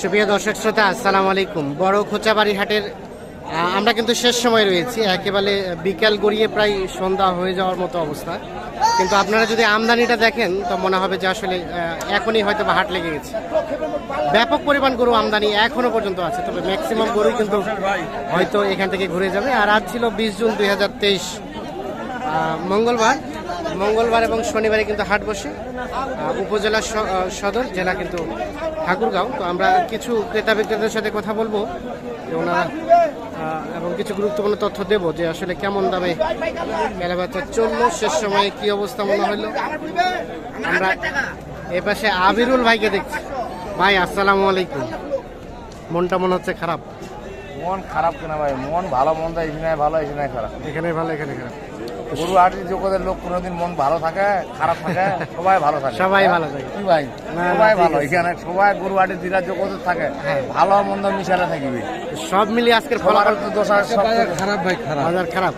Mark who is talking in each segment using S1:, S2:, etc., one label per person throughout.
S1: সুপ্রিয় দর্শক শ্রোতা, আসসালামু আলাইকুম। বড় খোঁচাবাড়ি হাটের আমরা কিন্তু শেষ সময় রয়েছি। একেবারে বিকাল গড়িয়ে প্রায় সন্ধ্যা হয়ে যাওয়ার মতো অবস্থা। কিন্তু আপনারা যদি আমদানিটা দেখেন, তো মনে হবে যে আসলে এখনই হয়তো বা হাট লেগে গেছে। ব্যাপক পরিমাণ গরু আমদানি এখনও পর্যন্ত আছে, তবে ম্যাক্সিমাম গরু কিন্তু হয়তো এখান থেকে ঘুরে যাবে। আর আজ ছিল বিশ জুন দুই হাজার তেইশ মঙ্গলবার। মঙ্গলবার এবং শনিবারে কিন্তু হাট বসে উপজেলা সদর জেলা কিন্তু ঠাকুরগাঁও। তো আমরা কিছু ক্রেতা বিক্রেতাদের সাথে কথা বলব যে ওনারা এবং কিছু গুরুত্বপূর্ণ তথ্য দেব যে আসলে কেমন দামে মেলা বাচ্চা চলল শেষ সময়ে কি অবস্থা মনে হলো। আমরা এ পাশে আবিরুল ভাইকে দেখছি। ভাই আসসালামু আলাইকুম। মনটা মনে হচ্ছে খারাপ?
S2: মন খারাপ কেনা ভাই? মন ভালো মন দেয় এখানে ভালো এখানে খারাপ।
S1: এখানে ভালো এখানে খারাপ।
S2: গরু হাটের জগতের লোক কোনোদিন মন ভালো থাকে খারাপ থাকে সবাই ভালো থাকে।
S1: সবাই ভালো থাকে।
S2: কি ভাই সবাই ভালো। এখানে সবাই গরু হাটের দিরা জগতের থাকে
S1: হ্যাঁ।
S2: ভালো মন্দ মিশালে থাকবে।
S1: সব মিলিয়ে আজকের ফলাফল
S2: তো দোষ সব
S3: খারাপ ভাই খারাপ।
S1: বাজার খারাপ।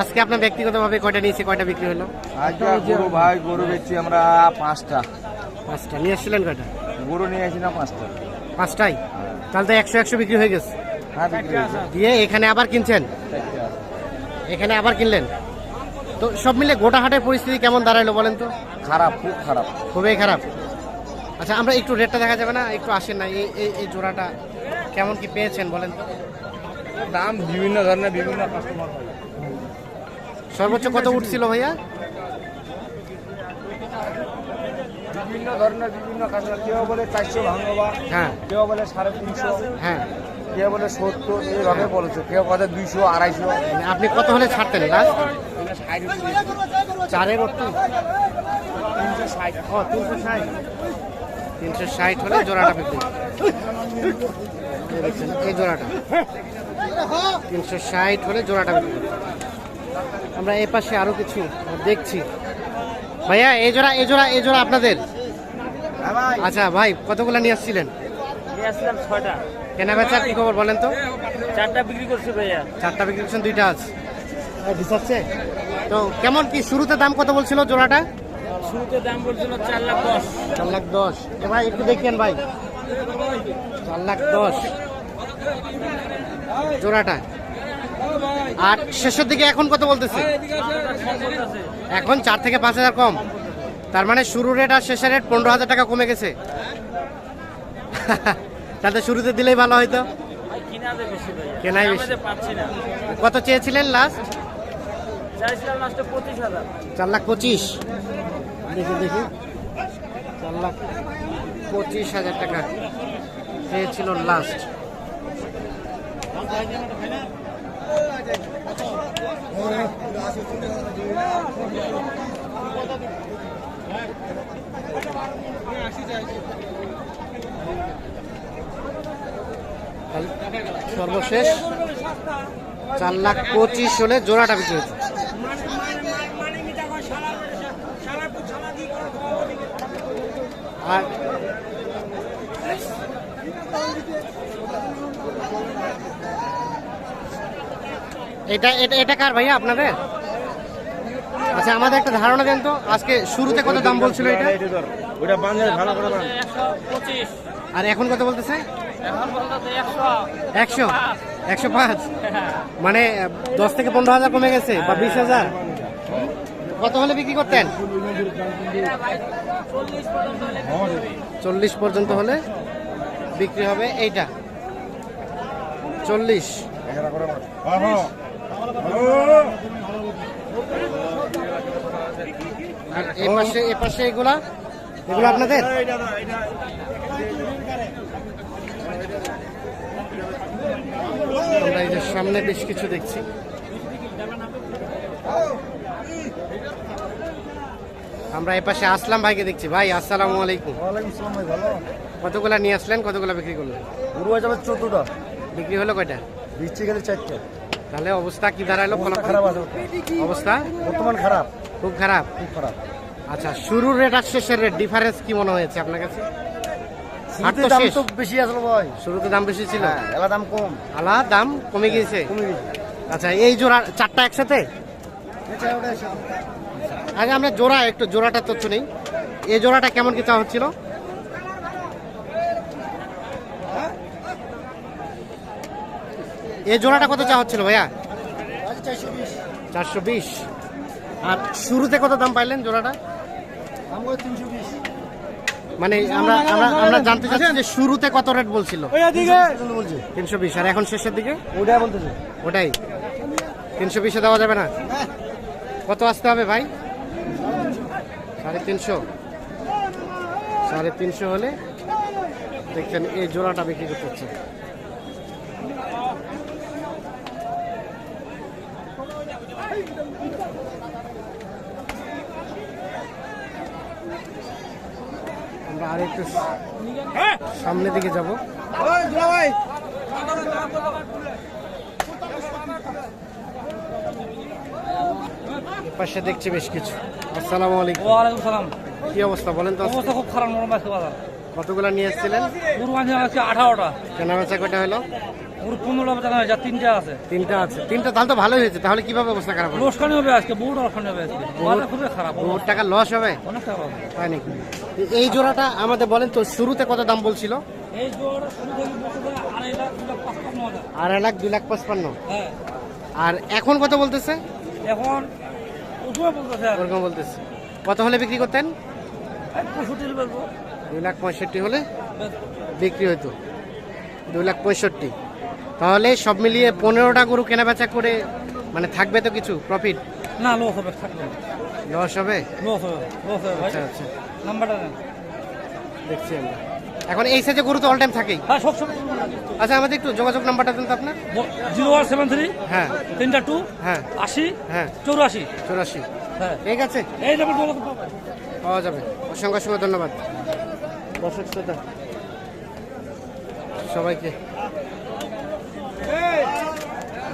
S1: আজকে আপনার ব্যক্তিগতভাবে কয়টা নিয়েছে কয়টা বিক্রি হলো?
S2: আজকে গরু ভাই গরু বেচছি আমরা পাঁচটা।
S1: পাঁচটা। নিয়ে এসেছিলেন কয়টা?
S2: গরু নিয়ে না পাঁচটা।
S1: পাঁচটাই? তাহলে তো একশো একশো বিক্রি হয়ে গেছে।
S2: হ্যাঁ
S1: দিয়ে এখানে আবার কিনছেন? এখানে আবার কিনলেন? তো সব মিলে গোটা হাটের পরিস্থিতি কেমন দাঁড়াল বলেন তো?
S2: খারাপ খুব খারাপ।
S1: খুবই খারাপ। আচ্ছা আমরা একটু রেটটা দেখা যাবে না? একটু আসেন না এই এই- এই জোড়াটা কেমন কি পেয়েছেন বলেন তো?
S2: দাম বিভিন্ন ধরনের বিভিন্ন কাস্টমার
S1: সর্বোচ্চ কত উঠছিল ভাইয়া?
S2: বিভিন্ন ধরনের বিভিন্ন কাস্টমার কেউ বলে চারশো ভাঙবা
S1: হ্যাঁ।
S2: কেউ বলে সাড়ে তিনশো।
S1: হ্যাঁ।
S2: কেউ বলে সত্তর এইভাবে বলেছে। কেউ বলে দুইশো আড়াইশো।
S1: মানে আপনি কত হলে ছাড়তেন লাস্ট চারের অর্থ?
S2: তিনশো ষাট।
S1: ও তিনশো ষাট। তিনশো ষাট হলে জোড়াটা বিক্রি এই দেখছেন, এই জোড়াটা। তিনশো ষাট হলে জোড়াটা বিক্রি আমরা এ পাশে আরও কিছু দেখছি। ভাইয়া এই জোড়া এই জোড়া এই জোড়া আপনাদের? আচ্ছা ভাই কতগুলো নিয়ে আসছিলেন?
S4: নিয়ে আসলাম ছয়টা।
S1: কেনা বেচার কি খবর বলেন তো?
S4: চারটা বিক্রি করছি ভাইয়া।
S1: চারটা বিক্রি করছেন দুইটা আছে। দিচ্ছে তো কেমন কি শুরুতে দাম কত বলছিল জোড়াটা?
S4: শুরুতে দাম বলছিল চার লাখ দশ।
S1: চার লাখ দশ। এ ভাই একটু দেখেন ভাই। চার লাখ দশ। জোড়াটা। আর শেষের দিকে এখন কত বলতেছে? এখন চার থেকে পাঁচ হাজার কম। তার মানে শুরু রেট আর শেষের রেট পনেরো হাজার টাকা কমে গেছে। তাতে শুরুতে দিলেই ভালো হয়তো কেনাই বেশি। কত চেয়েছিলেন লাস্ট চার লাখ পঁচিশ। দেখি দেখি। চার লাখ পঁচিশ হাজার টাকা পেয়েছিল লাস্ট সর্বশেষ চার লাখ পঁচিশ হলে জোড়াটা বিক্রি আর এটা এটা এটা কার ভাইয়া আপনাদের? আচ্ছা আমাদের একটা ধারণা দেন তো আজকে শুরুতে কত দাম বলছিল এটা?
S2: ওটা বান্ধব ভালো করে
S4: পঁচিশ
S1: আর এখন কত বলতেছে?
S4: একশো।
S1: একশো পাঁচ? মানে দশ থেকে পনেরো হাজার কমে গেছে বা বিশ হাজার? কত হলে বিক্রি করতেন?
S4: চল্লিশ পর্যন্ত হলে
S1: বিক্রি হবে এইটা। চল্লিশ। আর এ পাশে এ পাশে এগুলা? এগুলো আপনাদের? আমরা এই যে সামনে বেশ কিছু দেখছি। আমরা এ পাশে আসলাম ভাইকে দেখছি। ভাই আসসালামু আলাইকুম। কতগুলা নিয়ে আসলেন কতগুলা বিক্রি করলেন?
S2: গরু আমার চোদ্দটা।
S1: বিক্রি হলো কয়টা?
S2: বৃষ্টি গেলে চারটে।
S1: তাহলে অবস্থা কি দাঁড়াল?
S2: খারাপ
S1: অবস্থা?
S2: বর্তমান খারাপ।
S1: খুব খারাপ?
S2: খুব খারাপ।
S1: আচ্ছা শুরুর রেট আর শেষের রেট ডিফারেন্স কি মনে হয়েছে আপনার কাছে?
S2: দাম বেশি আসলো ভাই।
S1: শুরুতে দাম বেশি ছিল?
S2: হ্যাঁ, দাম কম।
S1: দাম হ্যাঁ,
S2: কমে গিয়েছে?
S1: আচ্ছা এই চারটা একসাথে? আগে জোড়া একটু তথ্য নেই। এই জোড়াটা কেমন এই জোড়াটা কত ভাইয়া? চারশো বিশ। আর শুরুতে কত দাম পাইলেন জোড়াটা? মানে আমরা আমরা আমরা জানতে চাচ্ছি যে শুরুতে কত রেট বলছিল? তিনশো বিশ। আর এখন শেষের দিকে?
S2: ওইটা বলতেছে।
S1: ওটাই। তিনশো বিশে দেওয়া যাবে না? কত আসতে হবে ভাই? সাড়ে তিনশো। সাড়ে তিনশো হলে দেখছেন এই জোড়াটা বিক্রি করতে হচ্ছে। আর একটু সামনের দিকে যাব। পাশে দেখছি বেশ কিছু। আসসালামু আলাইকুম।
S4: ওয়ালাইকুম সালাম।
S1: কি অবস্থা বলেন তো?
S4: অবস্থা খুব খারাপ নরম বাজার।
S1: কতগুলো নিয়ে এসেছিলেন?
S4: আজকে আঠারোটা।
S1: কেনা বেচা কটা হলো?
S4: যা তিনটা আছে।
S1: তিনটা আছে। তিনটা তাহলে তো ভালোই হয়েছে। তাহলে কীভাবে অবস্থা খারাপ
S4: হবে? আজকে বহু লোসখানি হবে আজকে। বাজার খুবই খারাপ।
S1: টাকা লস হবে?
S4: অনেক টাকা হবে।
S1: তাই নাকি? এই জোড়াটা আমাদের বলেন তো শুরুতে কত দাম বলছিল?
S4: এই জোড়া আড়াই লাখ
S1: দুই লাখ পঁচপান্ন
S4: হ্যাঁ।
S1: আর এখন কত বলতেছে?
S4: এখন বলতেছে।
S1: ওরকম বলতেছে। কত হলে বিক্রি করতেন? দুই লাখ পঁয়ষট্টি হলে বিক্রি হতো দুই লাখ পঁয়ষট্টি। তাহলে সব মিলিয়ে পনেরোটা গরু কেনা বেচা করে মানে থাকবে তো কিছু? প্রফিট
S4: না লস হবে থাকবে।
S1: লস হবে?
S4: লস হবে লস হবে
S1: আচ্ছা আচ্ছা।
S4: নাম্বারটা
S1: দেখছি আমরা। এখন এই সাইজে গরু তো অল টাইম থাকেই।
S4: হ্যাঁ
S1: আচ্ছা আমাদের একটু যোগাযোগ নাম্বারটা দেন তো আপনার।
S4: জিরো ওয়ান সেভেন থ্রি
S1: হ্যাঁ।
S4: তিনটা টু
S1: হ্যাঁ।
S4: আশি
S1: হ্যাঁ।
S4: চৌরাশি।
S1: চৌরাশি।
S4: হ্যাঁ।
S1: ঠিক আছে?
S4: এই নাম্বার
S1: পাওয়া যাবে। অসংখ্য অসংখ্য ধন্যবাদ। দর্শক শ্রোতা। সবাইকে।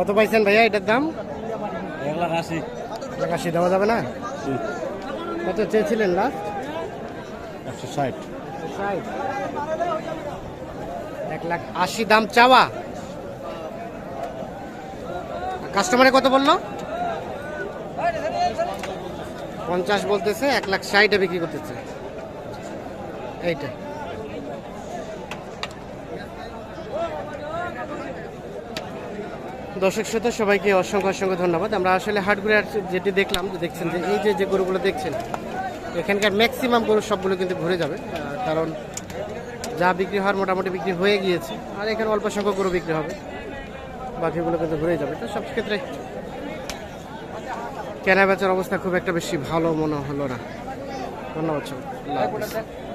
S1: কত পাইছেন ভাইয়া এটার দাম?
S4: এক লাখ আশি।
S1: এক লাখ আশি দেওয়া যাবে না? কত চেয়েছিলেন লাস্ট
S2: একশো ষাট।
S1: এক লাখ আশি দাম চাওয়া। কাস্টমারে কত বলল? পঞ্চাশ বলতেছে এক লাখ ষাটে বিক্রি করতেছে। এইটা। দর্শক শ্রোতা, সবাইকে অসংখ্য অসংখ্য ধন্যবাদ। আমরা আসলে হাট ঘুরে আর যেটি দেখলাম দেখছেন যে এই যে যে গরুগুলো দেখছেন, এখানকার ম্যাক্সিমাম গরু সবগুলো কিন্তু ঘুরে যাবে। কারণ যা বিক্রি হওয়ার মোটামুটি বিক্রি হয়ে গিয়েছে, আর এখানে অল্প সংখ্যক গরু বিক্রি হবে। বাকিগুলো কিন্তু ঘুরে যাবে। তো সব ক্ষেত্রে কেনা বেচার অবস্থা খুব একটা বেশি ভালো মনে হলো না। ধন্যবাদ হাফেজ।